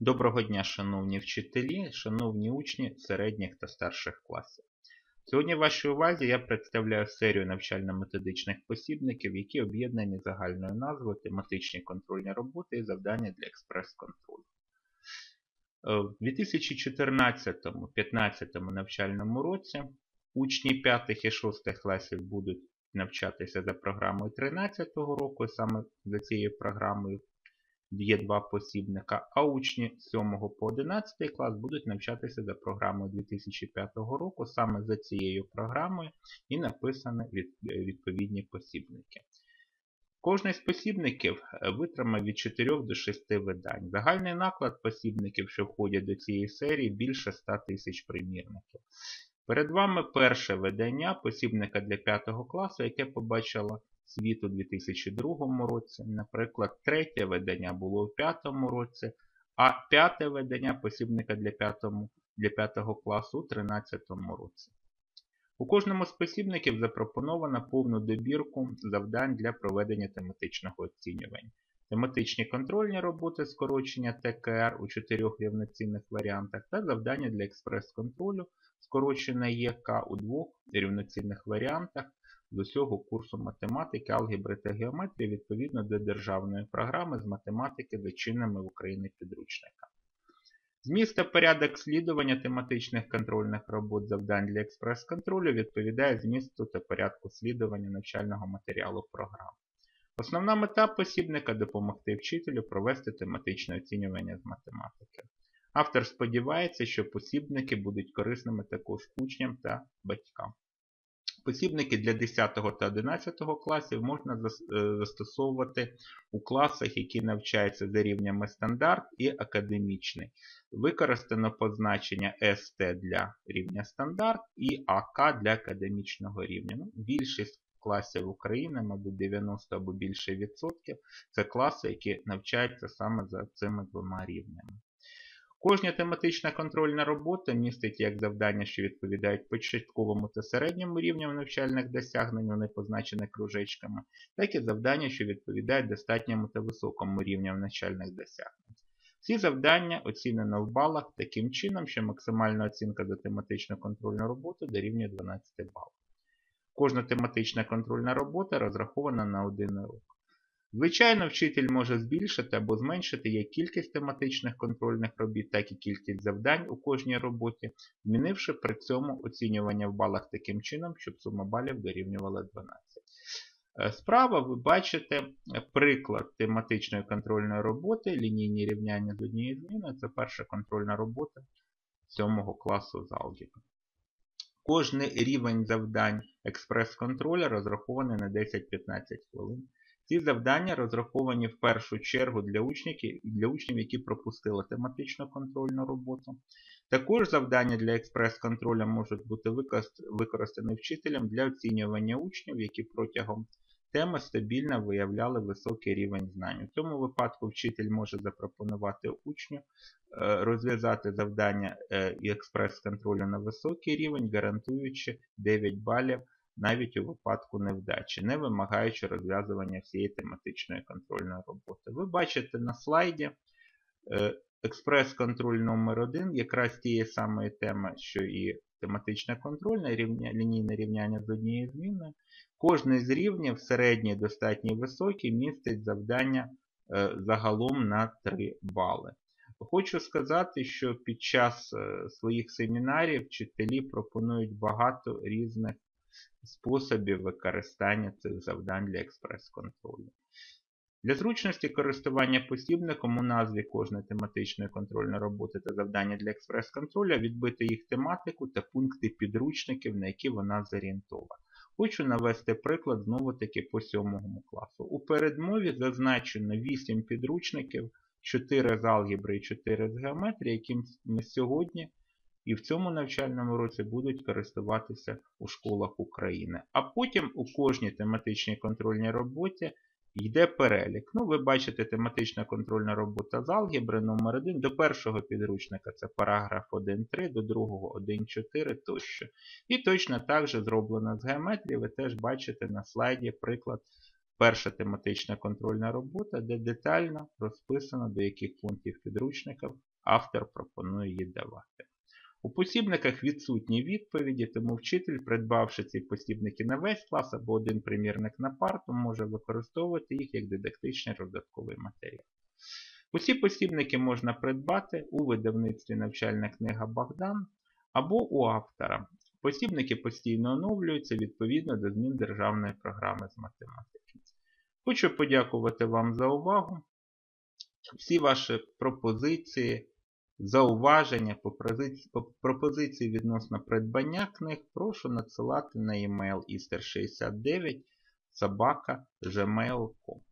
Доброго дня, шановні вчителі, шановні учні середніх та старших класів. Сьогодні в вашій увазі я представляю серію навчально-методичних посібників, які об'єднані загальною назвою тематичні контрольні роботи і завдання для експрес-контролю. Е, В 2014-2015 навчальному році учні 5 і 6 класів будуть навчатися за програмою 13 року, саме за цією програмою є два посібника, а учні 7 по 11 клас будуть навчатися за програмою 2005 року, саме за цією програмою і написані відповідні посібники. Кожний з посібників витримав від 4 до 6 видань. Загальний наклад посібників, що входять до цієї серії, більше 100 тисяч примірників. Перед вами перше видання посібника для 5 класу, яке побачило світ у 2002 році. Наприклад, третє видання було у 5 році, а п'яте видання посібника для 5, для 5 класу у 2013 році. У кожному з посібників запропоновано повну добірку завдань для проведення тематичного оцінювання. Тематичні контрольні роботи скорочення ТКР у чотирьох рівноцінних варіантах та завдання для експрес-контролю скорочене ЄК у двох рівноцінних варіантах з усього курсу математики, алгебри та геометрії відповідно до державної програми з математики чинними в Україні підручника. Зміст та порядок слідування тематичних контрольних робот завдань для експрес-контролю відповідає змісту та порядку слідування навчального матеріалу програми. Основна мета посібника допомогти вчителю провести тематичне оцінювання з математики. Автор сподівається, що посібники будуть корисними також учням та батькам. Посібники для 10 та 11 класів можна е, застосовувати у класах, які навчаються за рівнями стандарт і академічний. Використано позначення СТ для рівня стандарт і АК для академічного рівня. Ну, Більшість класів України, мабуть, 90 або більше відсотків, це класи, які навчаються саме за цими двома рівнями. Кожна тематична контрольна робота містить як завдання, що відповідають початковому та середньому рівням навчальних досягнень, вони позначені кружечками, так і завдання, що відповідають достатньому та високому рівням навчальних досягнень. Ці завдання оцінено в балах таким чином, що максимальна оцінка за тематичну контрольну роботу дорівнює 12 балів. Кожна тематична контрольна робота розрахована на один урок. Звичайно, вчитель може збільшити або зменшити як кількість тематичних контрольних робіт, так і кількість завдань у кожній роботі, змінивши при цьому оцінювання в балах таким чином, щоб сума балів дорівнювала 12. Е, справа ви бачите приклад тематичної контрольної роботи, лінійні рівняння з однією зміною. Це перша контрольна робота 7 класу з алгебри. Кожний рівень завдань експрес-контроля розрахований на 10-15 хвилин. Ці завдання розраховані в першу чергу для учнів, для учнів, які пропустили тематичну контрольну роботу. Також завдання для експрес-контролю можуть бути використані вчителем для оцінювання учнів, які протягом теми стабільно виявляли високий рівень знань. У цьому випадку вчитель може запропонувати учню е, розв'язати завдання е, і експрес-контролю на високий рівень, гарантуючи 9 балів навіть у випадку невдачі, не вимагаючи розв'язування всієї тематичної контрольної роботи. Ви бачите на слайді е, експрес-контроль номер 1 якраз тієї самої теми, що і тематична контрольна, рівня, лінійне рівняння з однією зміною. Кожний з рівнів, середній, достатній високий, містить завдання е, загалом на 3 бали. Хочу сказати, що під час е, своїх семінарів вчителі пропонують багато різних способів використання цих завдань для експрес-контролю. Для зручності користування посібником у назві кожної тематичної контрольної роботи та завдання для експрес-контролю відбити їх тематику та пункти підручників, на які вона зорієнтована. Хочу навести приклад знову-таки по 7 класу. У передмові зазначено 8 підручників, 4 з алгебри і 4 з геометрії, які ми сьогодні і в цьому навчальному році будуть користуватися у школах України. А потім у кожній тематичній контрольній роботі йде перелік. Ну, Ви бачите тематична контрольна робота з алгебри номер 1 до першого підручника це параграф 1.3, до другого 1.4 тощо. І точно так же зроблено з геометрії, ви теж бачите на слайді приклад перша тематична контрольна робота, де детально розписано, до яких пунктів підручників автор пропонує її давати. У посібниках відсутні відповіді, тому вчитель, придбавши ці посібники на весь клас або один примірник на парту, може використовувати їх як дидактичний додатковий матеріал. Усі посібники можна придбати у видавництві навчальна книга Богдан або у автора. Посібники постійно оновлюються відповідно до змін Державної програми з математики. Хочу подякувати вам за увагу. Всі ваші пропозиції, зауваження, пропозиції відносно придбання книг прошу надсилати на e-mail ister69 собака gmail.com